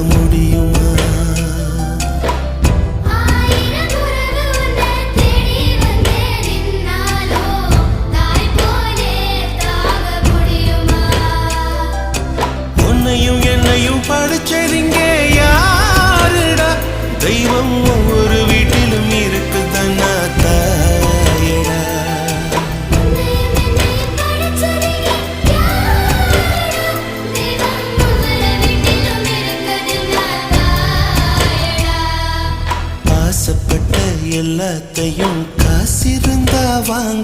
முடியுமா? உன்னையும் என்னையும் படிச்சதிங்க யாருடா? தெய்வம் ஒவ்வொரு எல்லாத்தையும் காசிருந்தா வாங்க.